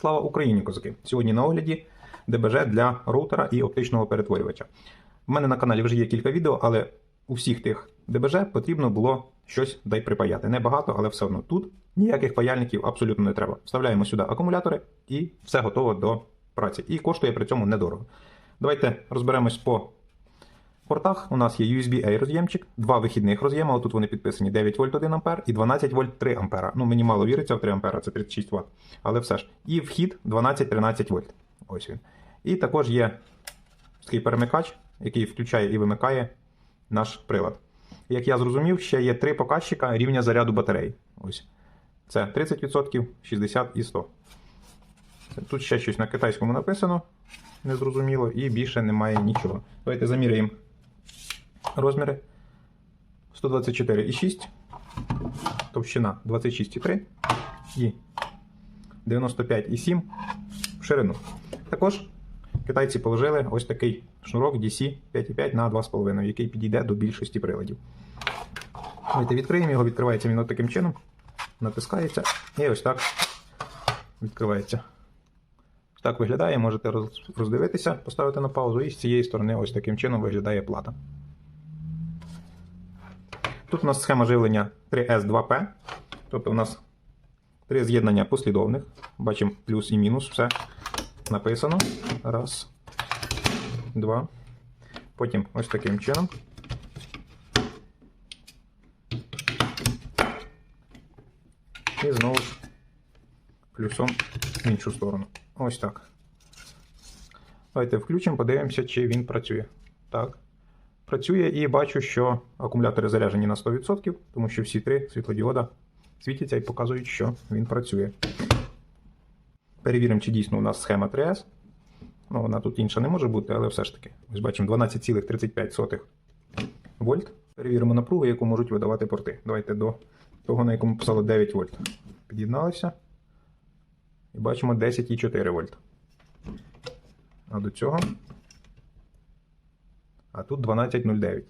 Слава Україні, козаки! Сьогодні на огляді ДБЖ для роутера і оптичного перетворювача. У мене на каналі вже є кілька відео, але у всіх тих ДБЖ потрібно було щось дай припаяти. Небагато, але все одно тут ніяких паяльників абсолютно не треба. Вставляємо сюди акумулятори і все готово до праці. І коштує при цьому недорого. Давайте розберемось по портах. У нас є USB-A роз'ємчик, два вихідних роз'єма. Тут вони підписані 9 вольт 1 А і 12 вольт 3 А. Ну, мені мало віриться в 3 А, це 36 Вт. Але все ж. І вхід 12-13 вольт. Ось він. І також є такий перемикач, який включає і вимикає наш прилад. Як я зрозумів, ще є три показчика рівня заряду батареї. Ось. Це 30%, 60% і 100%. Тут ще щось на китайському написано, незрозуміло, і більше немає нічого. Давайте заміряємо розміри. 124,6, товщина 26,3 і 95,7 в ширину. Також китайці положили ось такий шнурок DC 5,5 на 2,5, який підійде до більшості приладів. Давайте відкриємо його, відкривається він таким чином, натискається і ось так відкривається. Так виглядає, можете роздивитися, поставити на паузу, і з цієї сторони ось таким чином виглядає плата. Тут у нас схема живлення 3S2P, тобто у нас три з'єднання послідовних. Бачимо плюс і мінус, все написано. Раз, два. Потім ось таким чином. І знову ж плюсом в іншу сторону. Ось так. Давайте включимо, подивимося, чи він працює. Так. Працює і бачу, що акумулятори заряджені на 100%, тому що всі три світлодіода світяться і показують, що він працює. Перевіримо, чи дійсно у нас схема 3S. Ну, вона тут інша не може бути, але все ж таки. Ось бачимо 12,35 вольт. Перевіримо напругу, яку можуть видавати порти. Давайте до того, на якому писало 9 вольт. Під'єдналися. І бачимо 10,4 вольт. А до цього. А тут 12,09.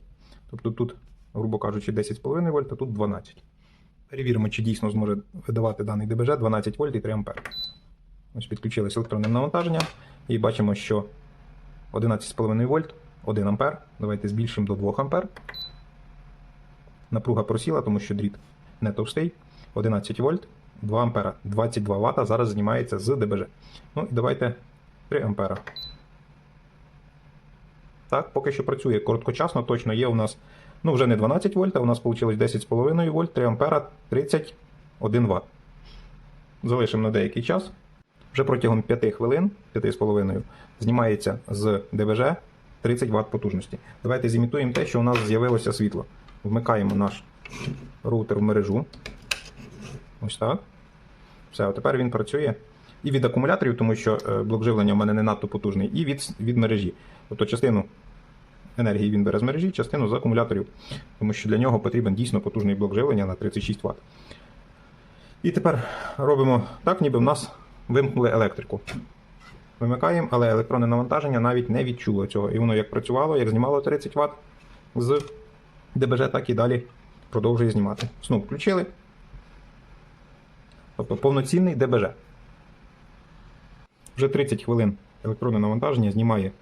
Тобто тут, грубо кажучи, 10,5 вольт, а тут 12. Перевіримо, чи дійсно зможе видавати даний ДБЖ 12 вольт і 3 ампер. Ось підключилися електронним навантаженням і бачимо, що 11,5 вольт, 1 ампер. Давайте збільшимо до 2 ампер. Напруга просіла, тому що дріт не товстий. 11 вольт, 2 ампера, 22 Вт зараз знімається з ДБЖ. Ну і давайте 3 ампера. Так, поки що працює короткочасно, точно є у нас, ну вже не 12 вольт, а у нас вийшло 10,5 вольт, 3 ампера, 31 Вт. Залишимо на деякий час. Вже протягом 5 хвилин, 5,5, знімається з ДБЖ 30 Вт потужності. Давайте зімітуємо те, що у нас з'явилося світло. Вмикаємо наш роутер в мережу. Ось так. Все, тепер він працює. І від акумуляторів, тому що е, блок живлення в мене не надто потужний, і від, від мережі. Тобто частину енергії він бере з мережі, частину з акумуляторів, тому що для нього потрібен дійсно потужний блок живлення на 36 Вт. І тепер робимо так, ніби в нас вимкнули електрику. Вимикаємо, але електронне навантаження навіть не відчуло цього. І воно як працювало, як знімало 30 Вт з ДБЖ, так і далі продовжує знімати. Знову включили. Тобто повноцінний ДБЖ. Вже 30 хвилин електронне навантаження знімає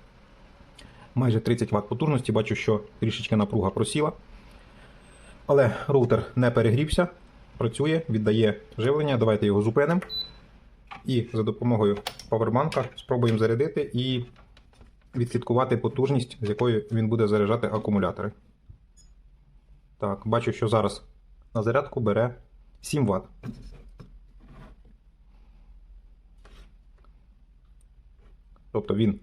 майже 30 Вт потужності. Бачу, що трішечки напруга просіла. Але роутер не перегрівся, працює, віддає живлення. Давайте його зупинимо. І за допомогою павербанка спробуємо зарядити і відслідкувати потужність, з якою він буде заряджати акумулятори. Так, бачу, що зараз на зарядку бере 7 Вт. Тобто він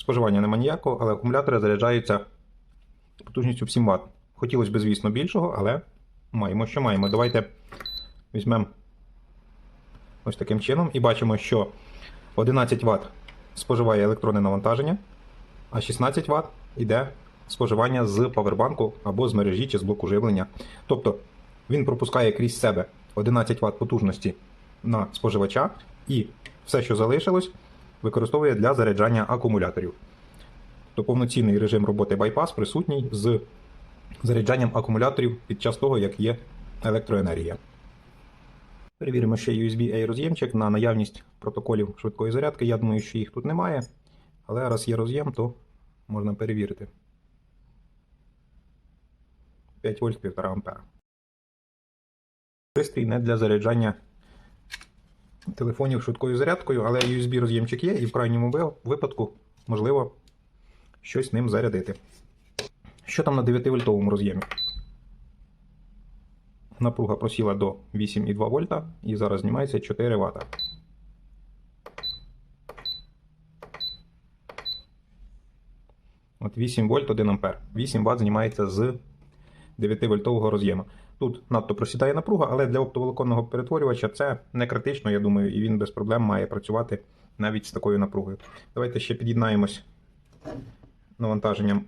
споживання нема ніякого, але акумулятори заряджаються потужністю в 7 Вт. Хотілося б, звісно, більшого, але маємо, що маємо. Давайте візьмемо ось таким чином і бачимо, що 11 Вт споживає електронне навантаження, а 16 Вт йде споживання з павербанку або з мережі чи з блоку живлення. Тобто він пропускає крізь себе 11 Вт потужності на споживача і все, що залишилось, використовує для заряджання акумуляторів. То повноцінний режим роботи байпас присутній з заряджанням акумуляторів під час того, як є електроенергія. Перевіримо ще USB-A роз'ємчик на наявність протоколів швидкої зарядки. Я думаю, що їх тут немає. Але раз є роз'єм, то можна перевірити. 5 вольт 1,5 ампера. Пристрій не для заряджання телефонів швидкою зарядкою, але USB роз'ємчик є, і в крайньому випадку можливо щось ним зарядити. Що там на 9 вольтовому роз'ємі? Напруга просіла до 8,2 вольта і зараз знімається 4 Вт. От 8 вольт 1 ампер. 8 Вт знімається з 9 вольтового роз'єму. Тут надто просідає напруга, але для оптоволоконного перетворювача це не критично, я думаю, і він без проблем має працювати навіть з такою напругою. Давайте ще під'єднаємось навантаженням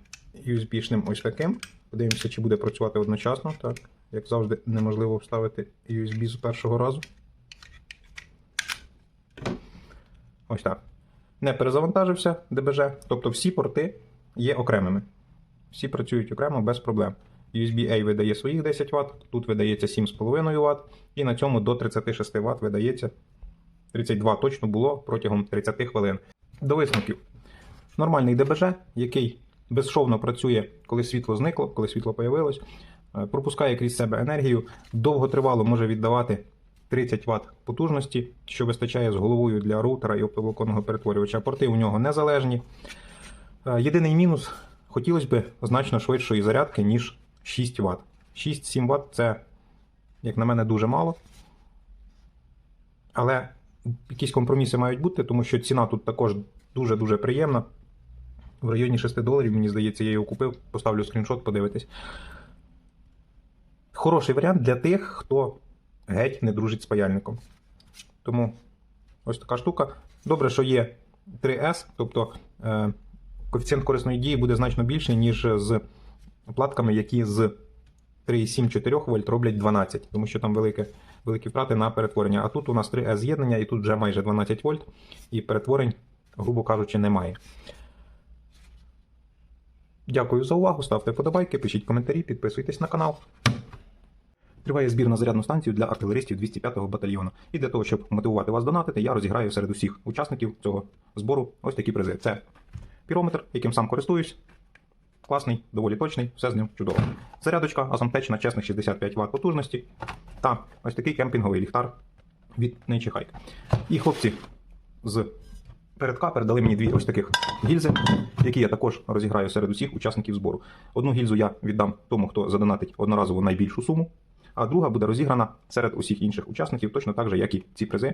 USB-шним ось таким. Подивимося, чи буде працювати одночасно. Так, як завжди, неможливо вставити USB з першого разу. Ось так. Не перезавантажився ДБЖ, тобто всі порти є окремими. Всі працюють окремо без проблем. USB-A видає своїх 10 Вт, тут видається 7,5 Вт, і на цьому до 36 Вт видається 32 точно було протягом 30 хвилин. До висновків. Нормальний ДБЖ, який безшовно працює, коли світло зникло, коли світло появилось, е, пропускає крізь себе енергію, довготривало може віддавати 30 Вт потужності, що вистачає з головою для роутера і оптоволоконного перетворювача. Порти у нього незалежні. Е, Єдиний мінус хотілося б значно швидшої зарядки, ніж 6 Вт. 6-7 Вт це, як на мене, дуже мало. Але якісь компроміси мають бути, тому що ціна тут також дуже-дуже приємна. В районі 6 доларів, мені здається, я його купив, поставлю скріншот, подивитись. Хороший варіант для тих, хто геть не дружить з паяльником. Тому ось така штука. Добре, що є 3S, тобто е, коефіцієнт корисної дії буде значно більший, ніж з платками, які з 3,7-4 вольт роблять 12, тому що там велике, великі втрати на перетворення. А тут у нас 3S з'єднання, і тут вже майже 12 вольт, і перетворень, грубо кажучи, немає. Дякую за увагу. Ставте вподобайки, пишіть коментарі, підписуйтесь на канал. Триває збір на зарядну станцію для артилеристів 205-го батальйону. І для того, щоб мотивувати вас донатити, я розіграю серед усіх учасників цього збору ось такі призи. Це пірометр, яким сам користуюсь. Класний, доволі точний, все з ним чудово. Зарядочка Азамтеч на чесних 65 Вт потужності. Та ось такий кемпінговий ліхтар від Nature Hike. І хлопці з передка передали мені дві ось таких гільзи, які я також розіграю серед усіх учасників збору. Одну гільзу я віддам тому, хто задонатить одноразово найбільшу суму, а друга буде розіграна серед усіх інших учасників, точно так же, як і ці призи.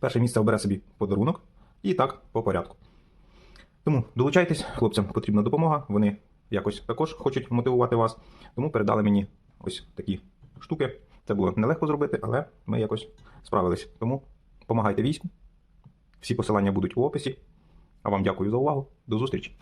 Перше місце обере собі подарунок, і так по порядку. Тому долучайтесь, хлопцям потрібна допомога. Вони якось також хочуть мотивувати вас. Тому передали мені ось такі штуки. Це було нелегко зробити, але ми якось справились. Тому допомагайте війську. Всі посилання будуть у описі. А вам дякую за увагу. До зустрічі!